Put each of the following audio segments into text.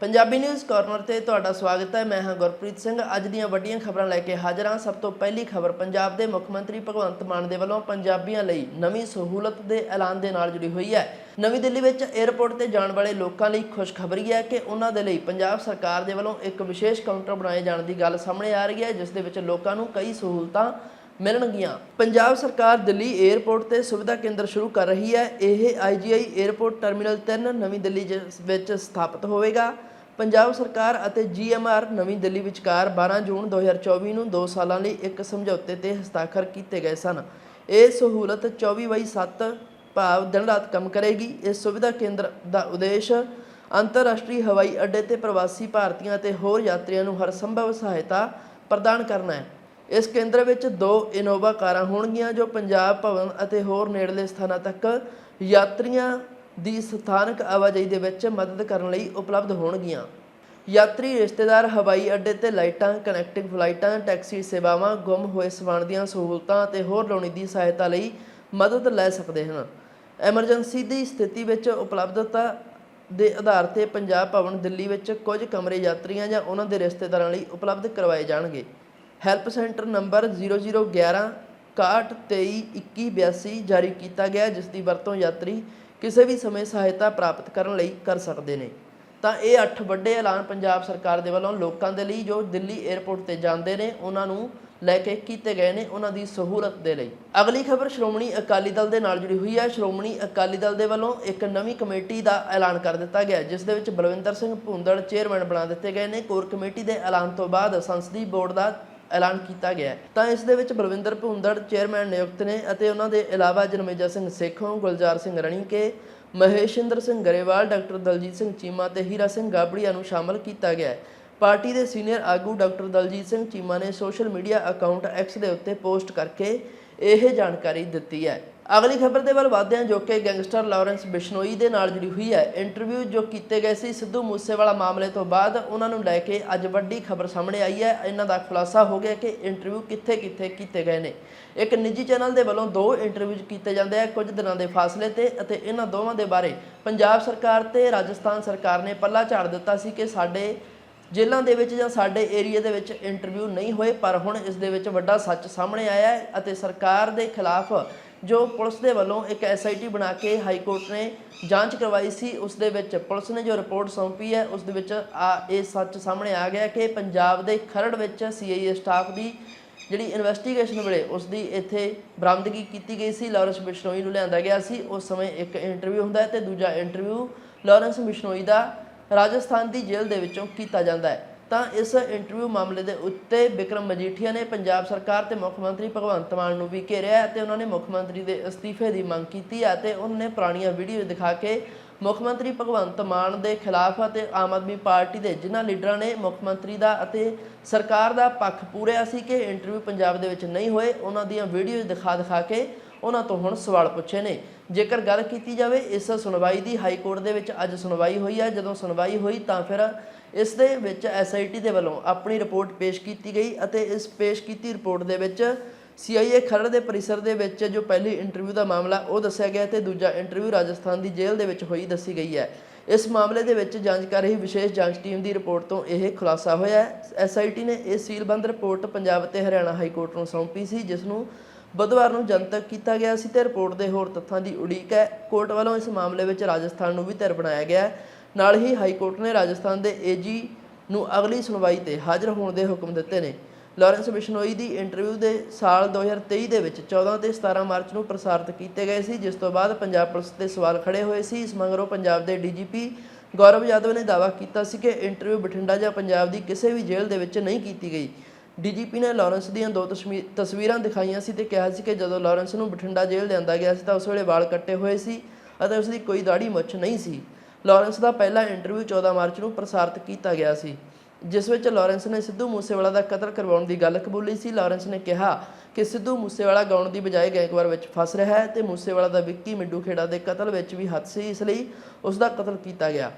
Punjabi news corner ਤੇ ਤੁਹਾਡਾ ਸਵਾਗਤ ਹੈ। ਮੈਂ ਹਾਂ ਗੁਰਪ੍ਰੀਤ ਸਿੰਘ। ਅੱਜ ਦੀਆਂ ਵੱਡੀਆਂ ਖਬਰਾਂ ਲੈ ਕੇ ਹਾਜ਼ਰ ਹਾਂ। ਸਭ ਤੋਂ ਪਹਿਲੀ ਖਬਰ, ਪੰਜਾਬ ਦੇ ਮੁੱਖ ਮੰਤਰੀ ਭਗਵੰਤ ਮਾਨ ਦੇ ਵੱਲੋਂ ਪੰਜਾਬੀਆਂ ਲਈ ਨਵੀਂ ਸਹੂਲਤ ਦੇ ਐਲਾਨ ਦੇ ਨਾਲ ਜੁੜੀ ਹੋਈ ਹੈ। ਨਵੀਂ ਦਿੱਲੀ ਵਿੱਚ 에ਅਰਪੋਰਟ ਤੇ ਜਾਣ ਵਾਲੇ ਲੋਕਾਂ ਲਈ ਖੁਸ਼ਖਬਰੀ ਹੈ ਕਿ ਉਹਨਾਂ ਦੇ ਲਈ ਪੰਜਾਬ ਸਰਕਾਰ ਦੇ ਵੱਲੋਂ ਇੱਕ ਵਿਸ਼ੇਸ਼ ਕਾਊਂਟਰ ਬਣਾਏ ਜਾਣ ਦੀ ਗੱਲ ਸਾਹਮਣੇ ਆ ਰਹੀ ਹੈ, ਜਿਸ ਦੇ ਵਿੱਚ ਲੋਕਾਂ ਨੂੰ ਕਈ ਸਹੂਲਤਾਂ ਮਿਲਣਗੀਆਂ। ਪੰਜਾਬ ਸਰਕਾਰ ਦਿੱਲੀ 에ਅਰਪੋਰਟ ਤੇ ਸੁਵਿਧਾ ਕੇਂਦਰ ਸ਼ੁਰੂ ਕਰ ਰਹੀ ਹੈ। ਇਹ ਆਈਜੀਆਈ 에ਅਰਪੋਰਟ ਟਰਮੀਨਲ 3 ਨਵੀਂ ਦਿੱਲੀ ਜਿਸ ਵਿੱਚ ਸਥਾਪਿਤ ਹੋਵੇਗਾ। ਪੰਜਾਬ ਸਰਕਾਰ ਅਤੇ ਜੀਐਮਆਰ ਨਵੀਂ ਦਿੱਲੀ ਵਿਚਕਾਰ 12 ਜੂਨ 2024 ਨੂੰ 2 ਸਾਲਾਂ ਲਈ ਇੱਕ ਸਮਝੌਤੇ ਤੇ ਹਸਤਾਖਰ ਕੀਤੇ ਗਏ ਸਨ। ਇਹ ਸਹੂਲਤ 24/7 ਭਾਵ ਦਿਨ ਰਾਤ ਕੰਮ ਕਰੇਗੀ। ਇਸ ਸੁਵਿਧਾ ਕੇਂਦਰ ਦਾ ਉਦੇਸ਼ ਅੰਤਰਰਾਸ਼ਟਰੀ ਹਵਾਈ ਅੱਡੇ ਤੇ ਪ੍ਰਵਾਸੀ ਭਾਰਤੀਆਂ ਅਤੇ ਹੋਰ ਯਾਤਰੀਆਂ ਨੂੰ ਹਰ ਸੰਭਵ ਸਹਾਇਤਾ ਪ੍ਰਦਾਨ ਕਰਨਾ ਹੈ। ਇਸ ਕੇਂਦਰ ਵਿੱਚ ਦੋ ਇਨੋਵਾ ਕਾਰਾਂ ਹੋਣਗੀਆਂ ਜੋ ਪੰਜਾਬ ਭਵਨ ਅਤੇ ਹੋਰ ਨੇੜਲੇ ਸਥਾਨਾਂ ਤੱਕ ਯਾਤਰੀਆਂ ਦੀ ਸਥਾਨਕ ਆਵਾਜਾਈ ਦੇ ਵਿੱਚ ਮਦਦ ਕਰਨ ਲਈ ਉਪਲਬਧ ਹੋਣਗੀਆਂ। ਯਾਤਰੀ ਰਿਸ਼ਤੇਦਾਰ ਹਵਾਈ ਅੱਡੇ ਤੇ ਲਾਈਟਾਂ, ਕਨੈਕਟਿੰਗ ਫਲਾਈਟਾਂ, ਟੈਕਸੀ ਸੇਵਾਵਾਂ, ਗੁੰਮ ਹੋਏ ਸਮਾਨ ਦੀਆਂ ਸਹੂਲਤਾਂ ਅਤੇ ਹੋਰ ਲੋੜੀਂਦੀ ਸਹਾਇਤਾ ਲਈ ਮਦਦ ਲੈ ਸਕਦੇ ਹਨ। ਐਮਰਜੈਂਸੀ ਦੀ ਸਥਿਤੀ ਵਿੱਚ ਉਪਲਬਧਤਾ ਦੇ ਆਧਾਰ ਤੇ ਪੰਜਾਬ ਭਵਨ ਦਿੱਲੀ ਵਿੱਚ ਕੁਝ ਕਮਰੇ ਯਾਤਰੀਆਂ ਜਾਂ ਉਹਨਾਂ ਦੇ ਰਿਸ਼ਤੇਦਾਰਾਂ ਲਈ ਉਪਲਬਧ ਕਰਵਾਏ ਜਾਣਗੇ। ਹੈਲਪ ਸੈਂਟਰ ਨੰਬਰ 0011 61232182 ਜਾਰੀ ਕੀਤਾ ਗਿਆ ਜਿਸ ਦੀ ਵਰਤੋਂ ਯਾਤਰੀ ਕਿਸੇ ਵੀ ਸਮੇਂ ਸਹਾਇਤਾ ਪ੍ਰਾਪਤ ਕਰਨ ਲਈ ਕਰ ਸਕਦੇ ਨੇ। ਤਾਂ ਇਹ ਅੱਠ ਵੱਡੇ ਐਲਾਨ ਪੰਜਾਬ ਸਰਕਾਰ ਦੇ ਵੱਲੋਂ ਲੋਕਾਂ ਦੇ ਲਈ ਜੋ ਦਿੱਲੀ 에ਅਰਪੋਰਟ ਤੇ ਜਾਂਦੇ ਨੇ, ਉਹਨਾਂ ਨੂੰ ਲੈ ਕੇ ਕੀਤੇ ਗਏ ਨੇ ਉਹਨਾਂ ਦੀ ਸਹੂਲਤ ਦੇ ਲਈ। ਅਗਲੀ ਖਬਰ ਸ਼੍ਰੋਮਣੀ ਅਕਾਲੀ ਦਲ ਦੇ ਨਾਲ ਜੁੜੀ ਹੋਈ ਹੈ। ਸ਼੍ਰੋਮਣੀ ਅਕਾਲੀ ਦਲ ਦੇ ਵੱਲੋਂ ਇੱਕ ਨਵੀਂ ਕਮੇਟੀ ਦਾ ਐਲਾਨ ਕਰ ਦਿੱਤਾ ਗਿਆ ਜਿਸ ਦੇ ਵਿੱਚ ਬਲਵਿੰਦਰ ਸਿੰਘ ਭੁੰਦੜ ਚੇਅਰਮੈਨ ਬਣਾ ਦਿੱਤੇ ਗਏ ਨੇ। ਕੋਰ ਕਮੇਟੀ ਦੇ ਐਲਾਨ ਤੋਂ ਬਾਅਦ ਸੰਸਦੀ ਬੋਰਡ ਦਾ ਐਲਾਨ ਕੀਤਾ ਗਿਆ ਤਾਂ ਇਸ ਦੇ ਵਿੱਚ ਬਲਵਿੰਦਰ ਭੁੰਦੜ, ਚੇਅਰਮੈਨ ਨਿਯੁਕਤ ਨੇ ਅਤੇ ਉਹਨਾਂ ਦੇ ਇਲਾਵਾ ਜਨਮੇਜਾ ਸਿੰਘ ਸੇਖੋਂ, ਗੁਲਜ਼ਾਰ ਸਿੰਘ ਰਣੀਕੇ, ਮਹੇਸ਼ਿੰਦਰ ਸਿੰਘ ਗਰੇਵਾਲ, ਡਾਕਟਰ ਦਲਜੀਤ ਸਿੰਘ ਚੀਮਾ ਤੇ ਹੀਰਾ ਸਿੰਘ ਗਾਬੜੀਆ ਨੂੰ ਸ਼ਾਮਲ ਕੀਤਾ ਗਿਆ ਹੈ। ਪਾਰਟੀ ਦੇ ਸੀਨੀਅਰ ਆਗੂ ਡਾਕਟਰ ਦਲਜੀਤ ਸਿੰਘ ਚੀਮਾ ਨੇ ਸੋਸ਼ਲ ਮੀਡੀਆ ਅਕਾਊਂਟ ਐਕਸ ਦੇ ਉੱਤੇ ਪੋਸਟ ਕਰਕੇ ਇਹ ਜਾਣਕਾਰੀ ਦਿੱਤੀ ਹੈ। ਅਗਲੀ ਖਬਰ ਦੇ ਵੱਲ ਵਧਦੇ ਹਾਂ, ਜੋ ਕਿ ਗੈਂਗਸਟਰ ਲਾਰੈਂਸ ਬਿਸ਼ਨੋਈ ਦੇ ਨਾਲ ਜੁੜੀ ਹੋਈ ਹੈ। ਇੰਟਰਵਿਊ ਜੋ ਕੀਤੇ ਗਏ ਸੀ ਸਿੱਧੂ ਮੂਸੇਵਾਲਾ ਮਾਮਲੇ ਤੋਂ ਬਾਅਦ ਉਹਨਾਂ ਨੂੰ ਲੈ ਕੇ ਅੱਜ ਵੱਡੀ ਖਬਰ ਸਾਹਮਣੇ ਆਈ ਹੈ। ਇਹਨਾਂ ਦਾ ਖੁਲਾਸਾ ਹੋ ਗਿਆ ਕਿ ਇੰਟਰਵਿਊ ਕਿੱਥੇ-ਕਿੱਥੇ ਕੀਤੇ ਗਏ ਨੇ। ਇੱਕ ਨਿੱਜੀ ਚੈਨਲ ਦੇ ਵੱਲੋਂ ਦੋ ਇੰਟਰਵਿਊ ਕੀਤੇ ਜਾਂਦੇ ਆ ਕੁਝ ਦਿਨਾਂ ਦੇ ਫਾਸਲੇ ਤੇ ਅਤੇ ਇਹਨਾਂ ਦੋਵਾਂ ਦੇ ਬਾਰੇ ਪੰਜਾਬ ਸਰਕਾਰ ਤੇ ਰਾਜਸਥਾਨ ਸਰਕਾਰ ਨੇ ਪੱਲਾ ਝਾੜ ਦਿੱਤਾ ਸੀ ਕਿ ਸਾਡੇ ਜੇਲ੍ਹਾਂ ਦੇ ਵਿੱਚ ਜਾਂ ਸਾਡੇ ਏਰੀਆ ਦੇ ਵਿੱਚ ਇੰਟਰਵਿਊ ਨਹੀਂ ਹੋਏ, ਪਰ ਹੁਣ ਇਸ ਦੇ ਵਿੱਚ ਵੱਡਾ ਸੱਚ ਸਾਹਮਣੇ ਆਇਆ ਹੈ ਅਤੇ ਸਰਕਾਰ ਦੇ ਖਿਲਾਫ ਜੋ ਪੁਲਿਸ ਦੇ ਵੱਲੋਂ ਇੱਕ ਐਸਆਈਟੀ ਬਣਾ ਕੇ ਹਾਈ ਕੋਰਟ ਨੇ ਜਾਂਚ ਕਰਵਾਈ ਸੀ, ਉਸ ਦੇ ਵਿੱਚ ਪੁਲਿਸ ਨੇ ਜੋ ਰਿਪੋਰਟ ਸੌਂਪੀ ਹੈ, ਉਸ ਦੇ ਵਿੱਚ ਆ, ਇਹ ਸੱਚ ਸਾਹਮਣੇ ਆ ਗਿਆ ਕਿ ਪੰਜਾਬ ਦੇ ਖਰੜ ਵਿੱਚ ਸੀਆਈਏ ਸਟਾਫ ਦੀ ਜਿਹੜੀ ਇਨਵੈਸਟੀਗੇਸ਼ਨ ਵੇਲੇ ਉਸ ਦੀ ਇੱਥੇ ਬਰਾਮਦਗੀ ਕੀਤੀ ਗਈ ਸੀ ਲਾਰੈਂਸ ਬਿਸ਼ਨੋਈ ਨੂੰ ਲਿਆਂਦਾ ਗਿਆ ਸੀ, ਉਸ ਸਮੇਂ ਇੱਕ ਇੰਟਰਵਿਊ ਹੁੰਦਾ ਹੈ ਤੇ ਦੂਜਾ ਇੰਟਰਵਿਊ ਲਾਰੈਂਸ ਬਿਸ਼ਨੋਈ ਦਾ ਰਾਜਸਥਾਨ ਦੀ ਜੇਲ੍ਹ ਦੇ ਵਿੱਚੋਂ ਕੀਤਾ ਜਾਂਦਾ ਹੈ। ਤਾਂ ਇਸ ਇੰਟਰਵਿਊ ਮਾਮਲੇ ਦੇ ਉੱਤੇ ਵਿਕਰਮ ਮਜੀਠੀਆ ਨੇ ਪੰਜਾਬ ਸਰਕਾਰ ਤੇ ਮੁੱਖ ਮੰਤਰੀ ਭਗਵੰਤ ਮਾਨ ਨੂੰ ਵੀ ਘੇਰਿਆ ਹੈ ਤੇ ਉਹਨਾਂ ਨੇ ਮੁੱਖ ਮੰਤਰੀ ਦੇ ਅਸਤੀਫੇ ਦੀ ਮੰਗ ਕੀਤੀ ਹੈ ਤੇ ਉਹਨਾਂ ਨੇ ਪੁਰਾਣੀਆਂ ਵੀਡੀਓ ਦਿਖਾ ਕੇ ਮੁੱਖ ਮੰਤਰੀ ਭਗਵੰਤ ਮਾਨ ਦੇ ਖਿਲਾਫ ਅਤੇ ਆਮ ਆਦਮੀ ਪਾਰਟੀ ਦੇ ਜਿਨ੍ਹਾਂ ਲੀਡਰਾਂ ਨੇ ਮੁੱਖ ਮੰਤਰੀ ਦਾ ਅਤੇ ਸਰਕਾਰ ਦਾ ਪੱਖ ਪੂਰਿਆ ਸੀ ਕਿ ਇੰਟਰਵਿਊ ਪੰਜਾਬ ਦੇ ਵਿੱਚ ਨਹੀਂ ਹੋਏ, ਉਹਨਾਂ ਦੀਆਂ ਵੀਡੀਓ ਦਿਖਾ ਦਿਖਾ ਕੇ ਉਹਨਾਂ ਤੋਂ ਹੁਣ ਸਵਾਲ ਪੁੱਛੇ ਨੇ। ਜੇਕਰ ਗੱਲ ਕੀਤੀ ਜਾਵੇ, ਇਸ ਸੁਣਵਾਈ ਦੀ ਹਾਈ ਕੋਰਟ ਦੇ ਵਿੱਚ ਅੱਜ ਸੁਣਵਾਈ ਹੋਈ ਹੈ ਜਦੋਂ ਸੁਣਵਾਈ ਹੋਈ ਤਾਂ ਫਿਰ ਇਸ ਦੇ ਵਿੱਚ ਐਸਆਈਟੀ ਦੇ ਵੱਲੋਂ ਆਪਣੀ ਰਿਪੋਰਟ ਪੇਸ਼ ਕੀਤੀ ਗਈ ਅਤੇ ਇਸ ਪੇਸ਼ ਕੀਤੀ ਰਿਪੋਰਟ ਦੇ ਵਿੱਚ ਸੀਆਈਏ ਖਰੜ ਦੇ ਪਰਿਸਰ ਦੇ ਵਿੱਚ ਜੋ ਪਹਿਲੀ ਇੰਟਰਵਿਊ ਦਾ ਮਾਮਲਾ ਉਹ ਦੱਸਿਆ ਗਿਆ ਤੇ ਦੂਜਾ ਇੰਟਰਵਿਊ ਰਾਜਸਥਾਨ ਦੀ ਜੇਲ੍ਹ ਦੇ ਵਿੱਚ ਹੋਈ ਦੱਸੀ ਗਈ ਹੈ। ਇਸ ਮਾਮਲੇ ਦੇ ਵਿੱਚ ਜਾਂਚ ਕਰ ਰਹੀ ਵਿਸ਼ੇਸ਼ ਜਾਂਚ ਟੀਮ ਦੀ ਰਿਪੋਰਟ ਤੋਂ ਇਹ ਖੁਲਾਸਾ ਹੋਇਆ ਹੈ। ਐਸਆਈਟੀ ਨੇ ਇਹ ਸੀਲਬੰਦ ਰਿਪੋਰਟ ਪੰਜਾਬ ਅਤੇ ਹਰਿਆਣਾ ਹਾਈ ਕੋਰਟ ਨੂੰ ਸੌਂਪੀ ਸੀ, ਜਿਸ ਨੂੰ ਬੁੱਧਵਾਰ ਨੂੰ ਜਨਤਕ ਕੀਤਾ ਗਿਆ ਸੀ ਤੇ ਰਿਪੋਰਟ ਦੇ ਹੋਰ ਤੱਥਾਂ ਦੀ ਉਡੀਕ ਹੈ। ਕੋਰਟ ਵੱਲੋਂ ਇਸ ਮਾਮਲੇ ਵਿੱਚ ਰਾਜਸਥਾਨ ਨੂੰ ਵੀ ਧਿਰ ਬਣਾਇਆ ਗਿਆ ਹੈ। ਨਾਲ ਹੀ ਹਾਈ ਕੋਰਟ ਨੇ ਰਾਜਸਥਾਨ ਦੇ ਏਜੀ ਨੂੰ ਅਗਲੀ ਸੁਣਵਾਈ ਤੇ ਹਾਜ਼ਰ ਹੋਣ ਦੇ ਹੁਕਮ ਦਿੱਤੇ ਨੇ। ਲਾਰੈਂਸ ਬਿਸ਼ਨੋਈ ਦੀ ਇੰਟਰਵਿਊ ਦੇ ਸਾਲ 2023 ਦੇ ਵਿੱਚ 14 ਤੇ 17 ਮਾਰਚ ਨੂੰ ਪ੍ਰਸਾਰਿਤ ਕੀਤੇ ਗਏ ਸੀ, ਜਿਸ ਤੋਂ ਬਾਅਦ ਪੰਜਾਬ ਪੁਲਿਸ ਤੇ ਸਵਾਲ ਖੜੇ ਹੋਏ ਸੀ। ਇਸ ਮਗਰੋਂ ਪੰਜਾਬ ਦੇ ਡੀਜੀਪੀ ਗੌਰਵ ਯਾਦਵ ਨੇ ਦਾਅਵਾ ਕੀਤਾ ਸੀ ਕਿ ਇੰਟਰਵਿਊ ਬਠਿੰਡਾ ਜਾਂ ਪੰਜਾਬ ਦੀ ਕਿਸੇ ਵੀ ਜੇਲ੍ਹ ਦੇ ਵਿੱਚ ਨਹੀਂ ਕੀਤੀ ਗਈ। ਡੀਜੀਪੀ ਨੇ ਲਾਰੈਂਸ ਦੀਆਂ ਦੋ ਤਸਮੀ- ਤਸਵੀਰਾਂ ਦਿਖਾਈਆਂ ਸੀ ਤੇ ਕਿਹਾ ਸੀ ਕਿ ਜਦੋਂ ਲਾਰੈਂਸ ਨੂੰ ਬਠਿੰਡਾ ਜੇਲ੍ਹ ਲਿਆਂਦਾ ਗਿਆ ਸੀ ਤਾਂ ਉਸ ਵੇਲੇ ਵਾਲ ਕੱਟੇ ਹੋਏ ਸੀ ਅਤੇ ਉਸ ਦੀ ਕੋਈ ਦਾੜੀ ਮੁੱਛ ਨਹੀਂ ਸੀ। ਲਾਰੈਂਸ ਦਾ ਪਹਿਲਾ ਇੰਟਰਵਿਊ 14 ਮਾਰਚ ਨੂੰ ਪ੍ਰਸਾਰਿਤ ਕੀਤਾ ਗਿਆ ਸੀ, ਜਿਸ ਵਿੱਚ ਲਾਰੈਂਸ ਨੇ ਸਿੱਧੂ ਮੂਸੇਵਾਲਾ ਦਾ ਕਤਲ ਕਰਵਾਉਣ ਦੀ ਗੱਲ ਕਬੂਲੀ ਸੀ। ਲਾਰੈਂਸ ਨੇ ਕਿਹਾ ਕਿ ਸਿੱਧੂ ਮੂਸੇਵਾਲਾ ਗਾਉਣ ਦੀ ਬਜਾਏ ਗੈਂਗਵਾਰ ਵਿੱਚ ਫਸ ਰਿਹਾ ਹੈ ਤੇ ਮੂਸੇਵਾਲਾ ਦਾ ਵਿੱਕੀ ਮਿੱਡੂ ਖੇੜਾ ਦੇ ਕਤਲ ਵਿੱਚ ਵੀ ਹੱਥ ਸੀ, ਇਸ ਲਈ ਉਸ ਦਾ ਕਤਲ ਕੀਤਾ ਗਿਆ।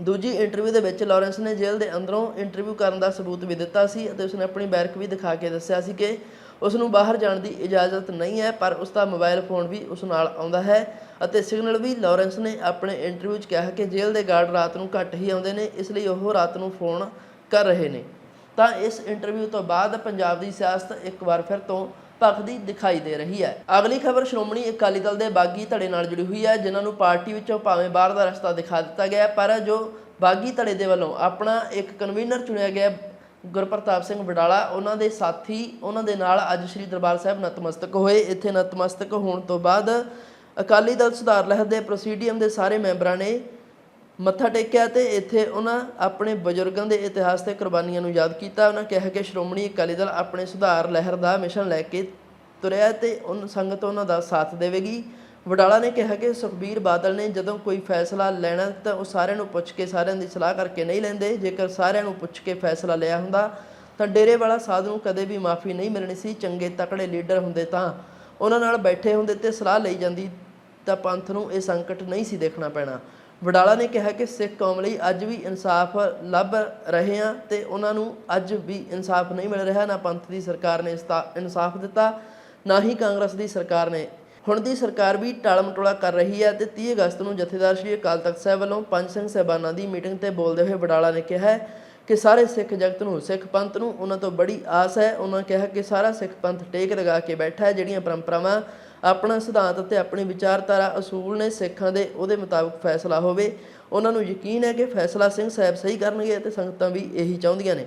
ਦੂਜੀ ਇੰਟਰਵਿਊ ਦੇ ਵਿੱਚ ਲਾਰੈਂਸ ਨੇ ਜੇਲ੍ਹ ਦੇ ਅੰਦਰੋਂ ਇੰਟਰਵਿਊ ਕਰਨ ਦਾ ਸਬੂਤ ਵੀ ਦਿੱਤਾ ਸੀ ਅਤੇ ਉਸਨੇ ਆਪਣੀ ਬੈਰਕ ਵੀ ਦਿਖਾ ਕੇ ਦੱਸਿਆ ਸੀ ਕਿ ਉਸ ਨੂੰ ਬਾਹਰ ਜਾਣ ਦੀ ਇਜਾਜ਼ਤ ਨਹੀਂ ਹੈ, ਪਰ ਉਸ ਦਾ ਮੋਬਾਈਲ ਫੋਨ ਵੀ ਉਸ ਨਾਲ ਆਉਂਦਾ ਹੈ ਅਤੇ ਸਿਗਨਲ ਵੀ ਲਾਰੈਂਸ ਨੇ ਆਪਣੇ ਇੰਟਰਵਿਊ 'ਚ ਕਿਹਾ ਕਿ ਜੇਲ੍ਹ ਦੇ ਗਾਰਡ ਰਾਤ ਨੂੰ ਘੱਟ ਹੀ ਆਉਂਦੇ ਨੇ, ਇਸ ਲਈ ਉਹ ਰਾਤ ਨੂੰ ਫੋਨ ਕਰ ਰਹੇ ਨੇ। ਤਾਂ ਇਸ ਇੰਟਰਵਿਊ ਤੋਂ ਬਾਅਦ ਪੰਜਾਬ ਦੀ ਸਿਆਸਤ ਇੱਕ ਵਾਰ ਫਿਰ ਤੋਂ ਭਖਦੀ ਦਿਖਾਈ ਦੇ ਰਹੀ ਹੈ। ਅਗਲੀ ਖਬਰ, ਸ਼੍ਰੋਮਣੀ ਅਕਾਲੀ ਦਲ ਦੇ ਬਾਗੀ ਧੜੇ ਨਾਲ ਜੁੜੀ ਹੋਈ ਹੈ, ਜਿਨ੍ਹਾਂ ਨੂੰ ਪਾਰਟੀ ਵਿੱਚੋਂ ਭਾਵੇਂ ਬਾਹਰ ਦਾ ਰਸਤਾ ਦਿਖਾ ਦਿੱਤਾ ਗਿਆ ਪਰ ਜੋ ਬਾਗੀ ਧੜੇ ਦੇ ਵੱਲੋਂ ਆਪਣਾ ਇੱਕ ਕਨਵੀਨਰ ਚੁਣਿਆ ਗਿਆ ਗੁਰਪ੍ਰਤਾਪ ਸਿੰਘ ਵਡਾਲਾ, ਉਹਨਾਂ ਦੇ ਸਾਥੀ, ਉਹਨਾਂ ਦੇ ਨਾਲ ਅੱਜ ਸ੍ਰੀ ਦਰਬਾਰ ਸਾਹਿਬ ਨਤਮਸਤਕ ਹੋਏ। ਇੱਥੇ ਨਤਮਸਤਕ ਹੋਣ ਤੋਂ ਬਾਅਦ ਅਕਾਲੀ ਦਲ ਸੁਧਾਰ ਲਹਿਰ ਦੇ ਪ੍ਰੋਸੀਡੀਅਮ ਦੇ ਸਾਰੇ ਮੈਂਬਰਾਂ ਨੇ ਮੱਥਾ ਟੇਕਿਆ ਤੇ ਇੱਥੇ ਉਹਨਾਂ ਆਪਣੇ ਬਜ਼ੁਰਗਾਂ ਦੇ ਇਤਿਹਾਸ ਤੇ ਕੁਰਬਾਨੀਆਂ ਨੂੰ ਯਾਦ ਕੀਤਾ। ਉਹਨਾਂ ਕਿਹਾ ਕਿ ਸ਼੍ਰੋਮਣੀ ਅਕਾਲੀ ਦਲ ਆਪਣੇ ਸੁਧਾਰ ਲਹਿਰ ਦਾ ਮਿਸ਼ਨ ਲੈ ਕੇ ਤੁਰਿਆ ਤੇ ਉਹਨਾਂ ਸੰਗਤ ਉਹਨਾਂ ਦਾ ਸਾਥ ਦੇਵੇਗੀ। ਵਡਾਲਾ ਨੇ ਕਿਹਾ ਕਿ ਸੁਖਬੀਰ ਬਾਦਲ ਨੇ ਜਦੋਂ ਕੋਈ ਫੈਸਲਾ ਲੈਣਾ ਤਾਂ ਉਹ ਸਾਰਿਆਂ ਨੂੰ ਪੁੱਛ ਕੇ ਸਾਰਿਆਂ ਦੀ ਸਲਾਹ ਕਰਕੇ ਨਹੀਂ ਲੈਂਦੇ। ਜੇਕਰ ਸਾਰਿਆਂ ਨੂੰ ਪੁੱਛ ਕੇ ਫੈਸਲਾ ਲਿਆ ਹੁੰਦਾ ਤਾਂ ਡੇਰੇ ਵਾਲਾ ਸਾਧ ਨੂੰ ਕਦੇ ਵੀ ਮਾਫੀ ਨਹੀਂ ਮਿਲਣੀ ਸੀ। ਚੰਗੇ ਤਕੜੇ ਲੀਡਰ ਹੁੰਦੇ ਤਾਂ ਉਹਨਾਂ ਨਾਲ ਬੈਠੇ ਹੁੰਦੇ ਤੇ ਸਲਾਹ ਲਈ ਜਾਂਦੀ ਤਾਂ ਪੰਥ ਨੂੰ ਇਹ ਸੰਕਟ ਨਹੀਂ ਸੀ ਦੇਖਣਾ ਪੈਣਾ। ਵਡਾਲਾ ਨੇ ਕਿਹਾ ਕਿ ਸਿੱਖ ਕੌਮ ਲਈ ਅੱਜ ਵੀ ਇਨਸਾਫ ਲੱਭ ਰਹੇ ਆ ਤੇ ਉਹਨਾਂ ਨੂੰ ਅੱਜ ਵੀ ਇਨਸਾਫ ਨਹੀਂ ਮਿਲ ਰਿਹਾ, ਨਾ ਪੰਥ ਦੀ ਸਰਕਾਰ ਨੇ ਇਸਤਾ- ਇਨਸਾਫ ਦਿੱਤਾ, ਨਾ ਹੀ ਕਾਂਗਰਸ ਦੀ ਸਰਕਾਰ ਨੇ। ਹੁਣ ਦੀ ਸਰਕਾਰ ਵੀ ਟਾਲਮਟੋਲਾ ਕਰ ਰਹੀ ਹੈ ਤੇ 30 ਅਗਸਤ ਨੂੰ ਜਥੇਦਾਰ ਸ੍ਰੀ ਅਕਾਲ ਤਖਤ ਸਾਹਿਬ ਵੱਲੋਂ ਪੰਜ ਸਿੰਘ ਸਹਿਬਾਨਾਂ ਦੀ ਮੀਟਿੰਗ ਤੇ ਬੋਲਦੇ ਹੋਏ ਵਡਾਲਾ ਨੇ ਕਿਹਾ ਕਿ ਸਾਰੇ ਸਿੱਖ ਜਗਤ ਨੂੰ, ਸਿੱਖ ਪੰਥ ਨੂੰ ਉਹਨਾਂ ਤੋਂ ਬੜੀ ਆਸ ਹੈ। ਉਹਨਾਂ ਕਿਹਾ ਕਿ ਸਾਰਾ ਸਿੱਖ ਪੰਥ ਟੇਕ ਲਗਾ ਕੇ ਬੈਠਾ ਹੈ, ਜਿਹੜੀਆਂ ਪਰੰਪਰਾਵਾਂ ਆਪਣਾ ਸਿਧਾਂਤ ਅਤੇ ਆਪਣੀ ਵਿਚਾਰਧਾਰਾ, ਅਸੂਲ ਨੇ ਸਿੱਖਾਂ ਦੇ ਉਹਦੇ ਮੁਤਾਬਕ ਫੈਸਲਾ ਹੋਵੇ। ਉਹਨਾਂ ਨੂੰ ਯਕੀਨ ਹੈ ਕਿ ਫੈਸਲਾ ਸਿੰਘ ਸਾਹਿਬ ਸਹੀ ਕਰਨਗੇ ਅਤੇ ਸੰਗਤਾਂ ਵੀ ਇਹੀ ਚਾਹੁੰਦੀਆਂ ਨੇ।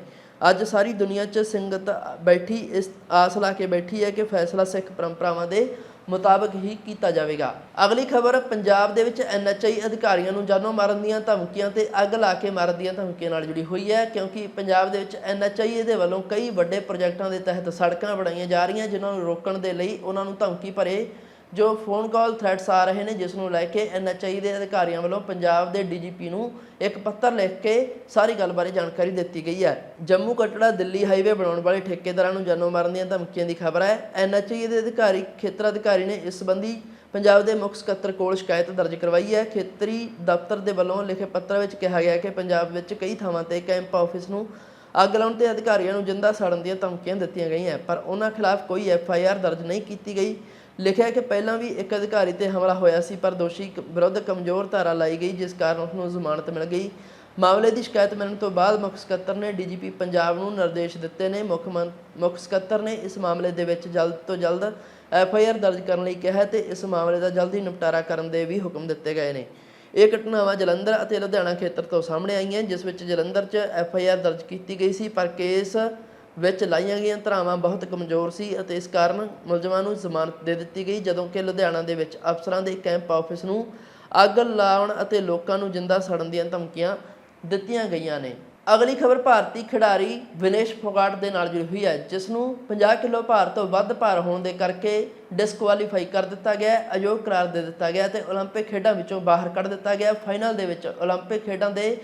ਅੱਜ ਸਾਰੀ ਦੁਨੀਆ 'ਚ ਸੰਗਤ ਬੈਠੀ ਇਸ ਆਸ ਲਾ ਕੇ ਬੈਠੀ ਹੈ ਕਿ ਫੈਸਲਾ ਸਿੱਖ ਪਰੰਪਰਾਵਾਂ ਦੇ ਮੁਤਾਬਕ ਹੀ ਕੀਤਾ ਜਾਵੇਗਾ। ਅਗਲੀ ਖਬਰ, ਪੰਜਾਬ ਦੇ ਵਿੱਚ ਐਨਐਚਆਈ ਅਧਿਕਾਰੀਆਂ ਨੂੰ ਜਾਨੋਂ ਮਾਰਨ ਦੀਆਂ ਧਮਕੀਆਂ ਤੇ ਅੱਗ ਲਾ ਕੇ ਮਾਰਨ ਦੀਆਂ ਧਮਕੀਆਂ ਨਾਲ ਜੁੜੀ ਹੋਈ ਹੈ, ਕਿਉਂਕਿ ਪੰਜਾਬ ਦੇ ਵਿੱਚ ਐਨਐਚਆਈ ਦੇ ਵੱਲੋਂ ਕਈ ਵੱਡੇ ਪ੍ਰੋਜੈਕਟਾਂ ਦੇ ਤਹਿਤ ਸੜਕਾਂ ਬਣਾਈਆਂ ਜਾ ਰਹੀਆਂ, ਜਿਨ੍ਹਾਂ ਨੂੰ ਰੋਕਣ ਦੇ ਲਈ ਉਹਨਾਂ ਨੂੰ ਧਮਕੀ ਭਰੇ ਜੋ ਫੋਨ ਕਾਲ ਥ੍ਰੈਟਸ ਆ ਰਹੇ ਨੇ ਜਿਸ ਨੂੰ ਲੈ ਕੇ ਐਨਐਚਆਈ ਦੇ ਅਧਿਕਾਰੀਆਂ ਵੱਲੋਂ ਪੰਜਾਬ ਦੇ ਡੀਜੀਪੀ ਨੂੰ ਇੱਕ ਪੱਤਰ ਲਿਖ ਕੇ ਸਾਰੀ ਗੱਲ ਬਾਰੇ ਜਾਣਕਾਰੀ ਦਿੱਤੀ ਗਈ ਹੈ। ਜੰਮੂ ਕਟੜਾ ਦਿੱਲੀ ਹਾਈਵੇ ਬਣਾਉਣ ਵਾਲੇ ਠੇਕੇਦਾਰਾਂ ਨੂੰ ਜਾਨੋਂ ਮਾਰਨ ਦੀਆਂ ਧਮਕੀਆਂ ਦੀ ਖਬਰ ਹੈ। ਐਨਐਚਆਈ ਦੇ ਅਧਿਕਾਰੀ, ਖੇਤਰ ਅਧਿਕਾਰੀ ਨੇ ਇਸ ਸੰਬੰਧੀ ਪੰਜਾਬ ਦੇ ਮੁੱਖ ਸਕੱਤਰ ਕੋਲ ਸ਼ਿਕਾਇਤ ਦਰਜ ਕਰਵਾਈ ਹੈ। ਖੇਤਰੀ ਦਫ਼ਤਰ ਦੇ ਵੱਲੋਂ ਲਿਖੇ ਪੱਤਰ ਵਿੱਚ ਕਿਹਾ ਗਿਆ ਕਿ ਪੰਜਾਬ ਵਿੱਚ ਕਈ ਥਾਵਾਂ ਤੇ ਕੈਂਪ ਆਫਿਸ ਨੂੰ ਅੱਗ ਲਾਉਣ ਤੇ ਅਧਿਕਾਰੀਆਂ ਨੂੰ ਜਿੰਦਾ ਸਾੜਨ ਦੀਆਂ ਧਮਕੀਆਂ ਦਿੱਤੀਆਂ ਗਈਆਂ, ਪਰ ਉਹਨਾਂ ਖਿਲਾਫ ਕੋਈ ਐਫ ਆਈ ਆਰ ਦਰਜ ਨਹੀਂ ਕੀਤੀ ਗਈ। ਲਿਖਿਆ ਕਿ ਪਹਿਲਾਂ ਵੀ ਇੱਕ ਅਧਿਕਾਰੀ ਤੇ ਹਮਲਾ ਹੋਇਆ ਸੀ, ਪਰ ਦੋਸ਼ੀ ਵਿਰੁੱਧ ਕਮਜ਼ੋਰ ਧਾਰਾ ਲਾਈ ਗਈ, ਜਿਸ ਕਾਰਨ ਉਸ ਨੂੰ ਜ਼ਮਾਨਤ ਮਿਲ ਗਈ। ਮਾਮਲੇ ਦੀ ਸ਼ਿਕਾਇਤ ਮਿਲਣ ਤੋਂ ਬਾਅਦ ਮੁੱਖ ਸਕੱਤਰ ਨੇ ਡੀਜੀਪੀ ਪੰਜਾਬ ਨੂੰ ਨਿਰਦੇਸ਼ ਦਿੱਤੇ ਨੇ। ਮੁੱਖ ਮੰ- ਮੁੱਖ ਸਕੱਤਰ ਨੇ ਇਸ ਮਾਮਲੇ ਦੇ ਵਿੱਚ ਜਲਦ ਤੋਂ ਜਲਦ ਐਫ ਆਈ ਆਰ ਦਰਜ ਕਰਨ ਲਈ ਕਿਹਾ ਹੈ ਤੇ ਇਸ ਮਾਮਲੇ ਦਾ ਜਲਦੀ ਨਿਪਟਾਰਾ ਕਰਨ ਦੇ ਵੀ ਹੁਕਮ ਦਿੱਤੇ ਗਏ ਨੇ। ਇਹ ਘਟਨਾਵਾਂ ਜਲੰਧਰ ਅਤੇ ਲੁਧਿਆਣਾ ਖੇਤਰ ਤੋਂ ਸਾਹਮਣੇ ਆਈਆਂ, ਜਿਸ ਵਿੱਚ ਜਲੰਧਰ 'ਚ ਐਫ ਆਈ ਆਰ ਦਰਜ ਕੀਤੀ ਗਈ ਸੀ, ਪਰ ਕੇਸ ਵਿੱਚ ਲਾਈਆਂ ਗਈਆਂ ਧਾਰਾਵਾਂ ਬਹੁਤ ਕਮਜ਼ੋਰ ਸੀ ਅਤੇ ਇਸ ਕਾਰਨ ਮੁਲਜ਼ਮਾਂ ਨੂੰ ਜ਼ਮਾਨਤ ਦੇ ਦਿੱਤੀ ਗਈ ਜਦੋਂ ਕਿ ਲੁਧਿਆਣਾ ਦੇ ਵਿੱਚ ਅਫਸਰਾਂ ਦੇ ਕੈਂਪ ਆਫਿਸ ਨੂੰ ਅੱਗ ਲਾਉਣ ਅਤੇ ਲੋਕਾਂ ਨੂੰ ਜਿੰਦਾ ਸੜਨ ਦੀਆਂ ਧਮਕੀਆਂ ਦਿੱਤੀਆਂ ਗਈਆਂ ਨੇ ਅਗਲੀ ਖਬਰ ਭਾਰਤੀ ਖਿਡਾਰੀ ਵਿਨੇਸ਼ ਫੋਗਾਟ ਦੇ ਨਾਲ ਜੁੜੀ ਹੋਈ ਹੈ ਜਿਸ ਨੂੰ 50 ਕਿਲੋ ਭਾਰ ਤੋਂ ਵੱਧ ਭਾਰ ਹੋਣ ਦੇ ਕਰਕੇ ਡਿਸਕੁਆਲੀਫਾਈ ਕਰ ਦਿੱਤਾ ਗਿਆ ਹੈ, ਅਯੋਗ ਕਰਾਰ ਦੇ ਦਿੱਤਾ ਗਿਆ ਤੇ 올림픽 ਖੇਡਾਂ ਵਿੱਚੋਂ ਬਾਹਰ ਕੱਢ ਦਿੱਤਾ ਗਿਆ ਫਾਈਨਲ ਦੇ ਵਿੱਚ 올림픽 ਖੇਡਾਂ ਦੇ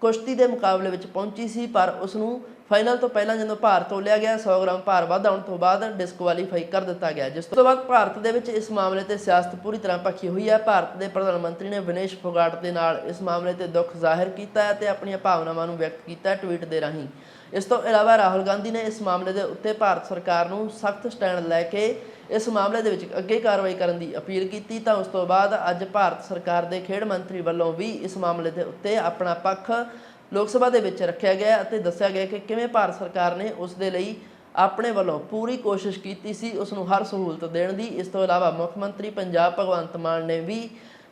ਕੁਸ਼ਤੀ ਦੇ ਮੁਕਾਬਲੇ ਵਿੱਚ ਪਹੁੰਚੀ ਸੀ ਪਰ ਉਸ ਨੂੰ ਫਾਈਨਲ ਤੋਂ ਪਹਿਲਾਂ ਜਦੋਂ ਭਾਰ ਤੋਲਿਆ ਗਿਆ 100 ਗ੍ਰਾਮ ਭਾਰ ਵੱਧ ਆਉਣ ਤੋਂ ਬਾਅਦ ਡਿਸਕੁਆਲੀਫਾਈ ਕਰ ਦਿੱਤਾ ਗਿਆ, ਜਿਸ ਤੋਂ ਬਾਅਦ ਭਾਰਤ ਦੇ ਵਿੱਚ ਇਸ ਮਾਮਲੇ ਤੇ ਸਿਆਸਤ ਪੂਰੀ ਤਰ੍ਹਾਂ ਭਖੀ ਹੋਈ ਹੈ। ਭਾਰਤ ਦੇ ਪ੍ਰਧਾਨ ਮੰਤਰੀ ਨੇ ਵਿਨੇਸ਼ ਫੋਗਾਟ ਦੇ ਨਾਲ ਇਸ ਮਾਮਲੇ ਤੇ ਦੁੱਖ ਜ਼ਾਹਿਰ ਕੀਤਾ ਹੈ ਤੇ ਆਪਣੀਆਂ ਭਾਵਨਾਵਾਂ ਨੂੰ ਵਿਅਕਤ ਕੀਤਾ ਹੈ ਟਵੀਟ ਦੇ ਰਾਹੀਂ। ਇਸ ਤੋਂ ਇਲਾਵਾ ਰਾਹੁਲ ਗਾਂਧੀ ਨੇ ਇਸ ਮਾਮਲੇ ਦੇ ਉੱਤੇ ਭਾਰਤ ਸਰਕਾਰ ਨੂੰ ਸਖਤ ਸਟੈਂਡ ਲੈ ਕੇ ਇਸ ਮਾਮਲੇ ਦੇ ਵਿੱਚ ਅੱਗੇ ਕਾਰਵਾਈ ਕਰਨ ਦੀ ਅਪੀਲ ਕੀਤੀ। ਤਾਂ ਉਸ ਤੋਂ ਬਾਅਦ ਅੱਜ ਭਾਰਤ ਸਰਕਾਰ ਦੇ ਖੇਡ ਮੰਤਰੀ ਵੱਲੋਂ ਵੀ ਇਸ ਮਾਮਲੇ ਦੇ ਉੱਤੇ ਆਪਣਾ ਪੱਖ ਲੋਕ ਸਭਾ ਦੇ ਵਿੱਚ ਰੱਖਿਆ ਗਿਆ ਅਤੇ ਦੱਸਿਆ ਗਿਆ ਕਿ ਕਿਵੇਂ ਭਾਰਤ ਸਰਕਾਰ ਨੇ ਉਸ ਦੇ ਲਈ ਆਪਣੇ ਵੱਲੋਂ ਪੂਰੀ ਕੋਸ਼ਿਸ਼ ਕੀਤੀ ਸੀ, ਉਸ ਨੂੰ ਹਰ ਸਹੂਲਤ ਦੇਣ ਦੀ। ਇਸ ਤੋਂ ਇਲਾਵਾ ਮੁੱਖ ਮੰਤਰੀ ਪੰਜਾਬ ਭਗਵੰਤ ਮਾਨ ਨੇ ਵੀ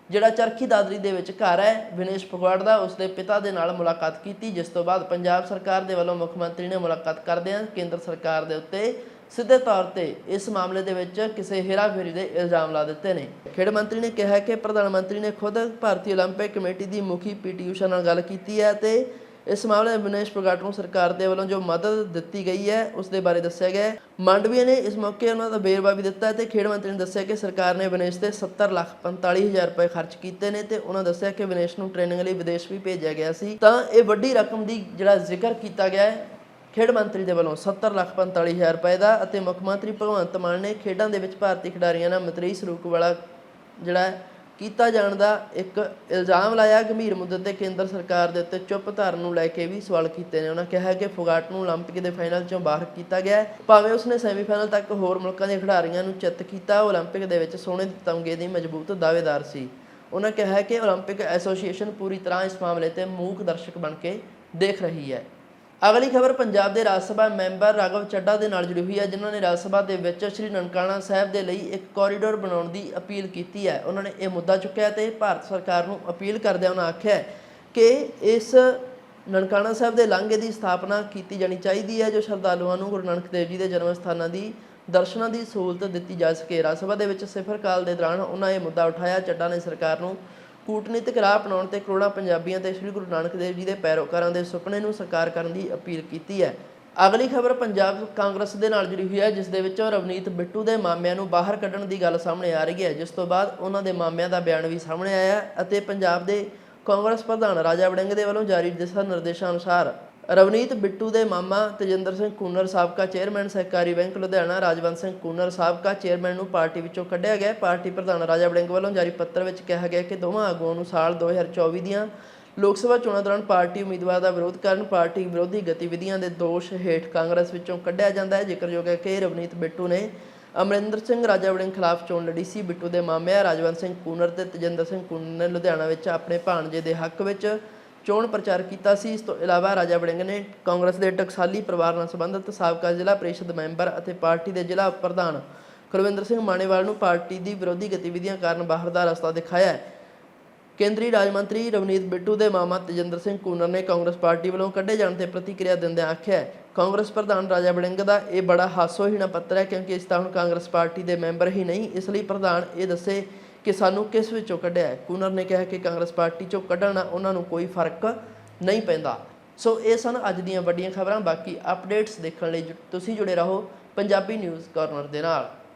ਜਿਹੜਾ ਚਰਖੀ ਦਾਦਰੀ ਦੇ ਵਿੱਚ ਘਰ ਹੈ, ਵਿਨੇਸ਼ ਫਗਵਾੜ ਦਾ, ਉਸ ਦੇ ਪਿਤਾ ਦੇ ਨਾਲ ਮੁਲਾਕਾਤ ਕੀਤੀ, ਜਿਸ ਤੋਂ ਬਾਅਦ ਪੰਜਾਬ ਸਰਕਾਰ ਦੇ ਵੱਲੋਂ ਮੁੱਖ ਮੰਤਰੀ ਨੇ ਮੁਲਾਕਾਤ ਕਰਦਿਆਂ ਕੇਂਦਰ ਸਰਕਾਰ ਦੇ ਉੱਤੇ ਸਿੱਧੇ ਤੌਰ ਤੇ ਇਸ ਮਾਮਲੇ ਦੇ ਵਿੱਚ ਕਿਸੇ ਹੇਰਾਫੇਰੀ ਦੇ ਇਲਜ਼ਾਮ ਲਾ ਦਿੱਤੇ ਨੇ। ਖੇਡ ਮੰਤਰੀ ਨੇ ਕਿਹਾ ਕਿ ਪ੍ਰਧਾਨ ਮੰਤਰੀ ਨੇ ਖੁਦ ਭਾਰਤੀ ਓਲੰਪਿਕ ਕਮੇਟੀ ਦੀ ਮੁਖੀ ਪੀਟੀ ਊਸ਼ਾ ਨਾਲ ਗੱਲ ਕੀਤੀ ਹੈ ਤੇ ਇਸ ਮਾਮਲੇ ਵਿੱਚ ਵਿਨੇਸ਼ ਪ੍ਰਗਟ ਨੂੰ ਸਰਕਾਰ ਦੇ ਵੱਲੋਂ ਜੋ ਮਦਦ ਦਿੱਤੀ ਗਈ ਹੈ, ਉਸ ਦੇ ਬਾਰੇ ਦੱਸਿਆ ਗਿਆ ਮੰਡਵੀਆ ਨੇ ਇਸ ਮੌਕੇ ਉਹਨਾਂ ਦਾ ਬੇਰਵਾ ਵੀ ਦਿੱਤਾ ਤੇ ਖੇਡ ਮੰਤਰੀ ਨੇ ਦੱਸਿਆ ਕਿ ਸਰਕਾਰ ਨੇ ਵਿਨੇਸ਼ ਤੇ 70 ਲੱਖ 45000 ਰੁਪਏ ਖਰਚ ਕੀਤੇ ਨੇ ਤੇ ਉਹਨਾਂ ਦੱਸਿਆ ਕਿ ਵਿਨੇਸ਼ ਨੂੰ ਟ੍ਰੇਨਿੰਗ ਲਈ ਵਿਦੇਸ਼ ਵੀ ਭੇਜਿਆ ਗਿਆ ਸੀ। ਤਾਂ ਇਹ ਵੱਡੀ ਰਕਮ ਦੀ ਜਿਹੜਾ ਜ਼ਿਕਰ ਕੀਤਾ ਗਿਆ ਹੈ ਖੇਡ ਮੰਤਰੀ ਦੇ ਵੱਲੋਂ 70 ਲੱਖ 45 ਹਜ਼ਾਰ ਰੁਪਏ ਦਾ ਅਤੇ ਮੁੱਖ ਮੰਤਰੀ ਭਗਵੰਤ ਮਾਨ ਨੇ ਖੇਡਾਂ ਦੇ ਵਿੱਚ ਭਾਰਤੀ ਖਿਡਾਰੀਆਂ ਨਾਲ ਮਤਰੀ ਸਲੂਕ ਵਾਲਾ ਜਿਹੜਾ ਹੈ ਕੀਤਾ ਜਾਣ ਦਾ ਇੱਕ ਇਲਜ਼ਾਮ ਲਾਇਆ ਗੰਭੀਰ ਮੁੱਦੇ ਤੇ ਕੇਂਦਰ ਸਰਕਾਰ ਦੇ ਉੱਤੇ ਚੁੱਪ ਧਾਰਨ ਨੂੰ ਲੈ ਕੇ ਵੀ ਸਵਾਲ ਕੀਤੇ ਨੇ ਉਹਨਾਂ ਕਿਹਾ ਕਿ ਫੁਗਾਟ ਨੂੰ 올림픽 ਦੇ ਫਾਈਨਲ ਚੋਂ ਬਾਹਰ ਕੀਤਾ ਗਿਆ ਹੈ। ਭਾਵੇਂ ਉਸਨੇ ਸੈਮੀਫਾਈਨਲ ਤੱਕ ਹੋਰ ਮੁਲਕਾਂ ਦੇ ਖਿਡਾਰੀਆਂ ਨੂੰ ਚਿੱਤ ਕੀਤਾ ਉਹ 올림픽 ਦੇ ਵਿੱਚ ਸੋਨੇ ਦੇ ਤਮਗੇ ਦੀ ਮਜ਼ਬੂਤ ਦਾਅਵੇਦਾਰ ਸੀ ਉਹਨਾਂ ਕਿਹਾ ਕਿ 올림픽 ਐਸੋਸੀਏਸ਼ਨ ਪੂਰੀ ਤਰ੍ਹਾਂ ਇਸ ਮਾਮਲੇ ਤੇ ਮੂਕ ਦਰਸ਼ਕ ਬਣ ਕੇ ਦੇਖ ਰਹੀ ਹੈ ਅਗਲੀ ਖਬਰ, ਪੰਜਾਬ ਦੇ ਰਾਜ ਸਭਾ ਮੈਂਬਰ ਰਾਘਵ ਚੱਡਾ ਦੇ ਨਾਲ ਜੁੜੀ ਹੋਈ ਹੈ, ਜਿਨ੍ਹਾਂ ਨੇ ਰਾਜ ਸਭਾ ਦੇ ਵਿੱਚ ਸ੍ਰੀ ਨਨਕਾਣਾ ਸਾਹਿਬ ਦੇ ਲਈ ਇੱਕ ਕੋਰੀਡੋਰ ਬਣਾਉਣ ਦੀ ਅਪੀਲ ਕੀਤੀ ਹੈ। ਉਹਨਾਂ ਨੇ ਇਹ ਮੁੱਦਾ ਚੁੱਕਿਆ ਤੇ ਭਾਰਤ ਸਰਕਾਰ ਨੂੰ ਅਪੀਲ ਕਰਦਿਆਂ ਉਹਨਾਂ ਆਖਿਆ ਕਿ ਇਸ ਨਨਕਾਣਾ ਸਾਹਿਬ ਦੇ ਲਾਂਘੇ ਦੀ ਸਥਾਪਨਾ ਕੀਤੀ ਜਾਣੀ ਚਾਹੀਦੀ ਹੈ, ਜੋ ਸ਼ਰਧਾਲੂਆਂ ਨੂੰ ਗੁਰੂ ਨਾਨਕ ਦੇਵ ਜੀ ਦੇ ਜਨਮ ਸਥਾਨਾਂ ਦੀ ਦਰਸ਼ਨਾਂ ਦੀ ਸਹੂਲਤ ਦਿੱਤੀ ਜਾ ਸਕੇ। ਰਾਜ ਸਭਾ ਦੇ ਵਿੱਚ ਸਿਫਰ ਕਾਲ ਦੇ ਦੌਰਾਨ ਉਹਨਾਂ ਇਹ ਮੁੱਦਾ ਉਠਾਇਆ। ਚੱਡਾ ਨੇ ਸਰਕਾਰ ਨੂੰ ਕੂਟਨੀਤਿਕ ਰਾਹ ਅਪਣਾਉਣ ਤੇ ਕਰੋੜਾਂ ਪੰਜਾਬੀਆਂ ਤੇ ਸ੍ਰੀ ਗੁਰੂ ਨਾਨਕ ਦੇਵ ਜੀ ਦੇ ਪੈਰੋਕਾਰਾਂ ਦੇ ਸੁਪਨੇ ਨੂੰ ਸਾਕਾਰ ਕਰਨ ਦੀ ਅਪੀਲ ਕੀਤੀ ਹੈ। ਅਗਲੀ ਖਬਰ ਪੰਜਾਬ ਕਾਂਗਰਸ ਦੇ ਨਾਲ ਜੁੜੀ ਹੋਈ ਹੈ, ਜਿਸ ਦੇ ਵਿੱਚ ਰਵਨੀਤ ਬਿੱਟੂ ਦੇ ਮਾਮਿਆਂ ਨੂੰ ਬਾਹਰ ਕੱਢਣ ਦੀ ਗੱਲ ਸਾਹਮਣੇ ਆ ਰਹੀ ਹੈ, ਜਿਸ ਤੋਂ ਬਾਅਦ ਉਹਨਾਂ ਦੇ ਮਾਮਿਆਂ ਦਾ ਬਿਆਨ ਵੀ ਸਾਹਮਣੇ ਆਇਆ ਅਤੇ ਪੰਜਾਬ ਦੇ ਕਾਂਗਰਸ ਪ੍ਰਧਾਨ ਰਾਜਾ ਵੜਿੰਗ ਦੇ ਵੱਲੋਂ ਜਾਰੀ ਦਿਸ਼ਾ ਨਿਰਦੇਸ਼ਾਂ ਅਨੁਸਾਰ ਰਵਨੀਤ ਬਿੱਟੂ ਦੇ ਮਾਮਾ ਤੇਜਿੰਦਰ ਸਿੰਘ ਕੂਨਰ ਸਾਬਕਾ ਚੇਅਰਮੈਨ ਸਹਿਕਾਰੀ ਬੈਂਕ ਲੁਧਿਆਣਾ, ਰਾਜਵੰਤ ਸਿੰਘ ਕੂਨਰ ਸਾਬਕਾ ਚੇਅਰਮੈਨ ਨੂੰ ਪਾਰਟੀ ਵਿੱਚੋਂ ਕੱਢਿਆ ਗਿਆ। ਪਾਰਟੀ ਪ੍ਰਧਾਨ ਰਾਜਾ ਵੜਿੰਗ ਵੱਲੋਂ ਜਾਰੀ ਪੱਤਰ ਵਿੱਚ ਕਿਹਾ ਗਿਆ ਕਿ ਦੋਵਾਂ ਆਗੂਆਂ ਨੂੰ ਸਾਲ 2024 ਦੀਆਂ ਲੋਕ ਸਭਾ ਚੋਣਾਂ ਦੌਰਾਨ ਪਾਰਟੀ ਉਮੀਦਵਾਰ ਦਾ ਵਿਰੋਧ ਕਰਨ, ਪਾਰਟੀ ਵਿਰੋਧੀ ਗਤੀਵਿਧੀਆਂ ਦੇ ਦੋਸ਼ ਹੇਠ ਕਾਂਗਰਸ ਵਿੱਚੋਂ ਕੱਢਿਆ ਜਾਂਦਾ ਹੈ। ਜ਼ਿਕਰਯੋਗ ਹੈ ਕਿ ਰਵਨੀਤ ਬਿੱਟੂ ਨੇ ਅਮਰਿੰਦਰ ਸਿੰਘ, ਰਾਜਾ ਵੜਿੰਗ ਖਿਲਾਫ ਚੋਣ ਲੜੀ ਸੀ। ਬਿੱਟੂ ਦੇ ਮਾਮਿਆਂ ਰਾਜਵੰਤ ਸਿੰਘ ਕੂਨਰ ਤੇ ਤੇਜਿੰਦਰ ਸਿੰਘ ਕੂਨਰ ਨੇ ਲੁਧਿਆਣਾ ਵਿੱਚ ਆਪਣੇ ਭਾਣਜੇ ਦੇ ਹੱਕ ਵਿੱਚ ਚੋਣ ਪ੍ਰਚਾਰ ਕੀਤਾ ਸੀ। ਇਸ ਤੋਂ ਇਲਾਵਾ ਰਾਜਾ ਵੜਿੰਗ ਨੇ ਕਾਂਗਰਸ ਦੇ ਟਕਸਾਲੀ ਪਰਿਵਾਰ ਨਾਲ ਸੰਬੰਧਿਤ ਸਾਬਕਾ ਜ਼ਿਲ੍ਹਾ ਪ੍ਰੀਸ਼ਦ ਮੈਂਬਰ ਅਤੇ ਪਾਰਟੀ ਦੇ ਜ਼ਿਲ੍ਹਾ ਪ੍ਰਧਾਨ ਕੁਲਵਿੰਦਰ ਸਿੰਘ ਮਾਣੇਵਾਲ ਨੂੰ ਪਾਰਟੀ ਦੀ ਵਿਰੋਧੀ ਗਤੀਵਿਧੀਆਂ ਕਾਰਨ ਬਾਹਰ ਦਾ ਰਸਤਾ ਦਿਖਾਇਆ ਕੇਂਦਰੀ ਰਾਜ ਮੰਤਰੀ ਰਵਨੀਤ ਬਿੱਟੂ ਦੇ ਮਾਮਾ ਤੇਜਿੰਦਰ ਸਿੰਘ ਕੂਨਰ ਨੇ ਕਾਂਗਰਸ ਪਾਰਟੀ ਵੱਲੋਂ ਕੱਢੇ ਜਾਣ ਤੇ ਪ੍ਰਤੀਕਿਰਿਆ ਦਿੰਦਿਆਂ ਆਖਿਆ ਕਾਂਗਰਸ ਪ੍ਰਧਾਨ ਰਾਜਾ ਵੜਿੰਗ ਦਾ ਇਹ ਬੜਾ ਹਾਸੋਹੀਣਾ ਪੱਤਰ ਹੈ ਕਿਉਂਕਿ ਇਸ ਤਾਂ ਹੁਣ ਕਾਂਗਰਸ ਪਾਰਟੀ ਦੇ ਮੈਂਬਰ ਹੀ ਨਹੀਂ, ਇਸ ਲਈ ਪ੍ਰਧਾਨ ਇਹ ਦੱਸੇ ਕਿ ਸਾਨੂੰ ਕਿਸ ਵਿੱਚੋਂ ਕੱਢਿਆ ਕੂਨਰ ਨੇ ਕਿਹਾ ਕਿ ਕਾਂਗਰਸ ਪਾਰਟੀ ਚੋਂ ਕੱਢਣ ਨਾਲ ਉਹਨਾਂ ਨੂੰ ਕੋਈ ਫ਼ਰਕ ਨਹੀਂ ਪੈਂਦਾ। ਸੋ ਇਹ ਸਨ ਅੱਜ ਦੀਆਂ ਵੱਡੀਆਂ ਖਬਰਾਂ। ਬਾਕੀ ਅਪਡੇਟਸ ਦੇਖਣ ਲਈ ਜੁ- ਤੁਸੀਂ ਜੁੜੇ ਰਹੋ ਪੰਜਾਬੀ ਨਿਊਜ਼ ਕਾਰਨਰ ਦੇ ਨਾਲ।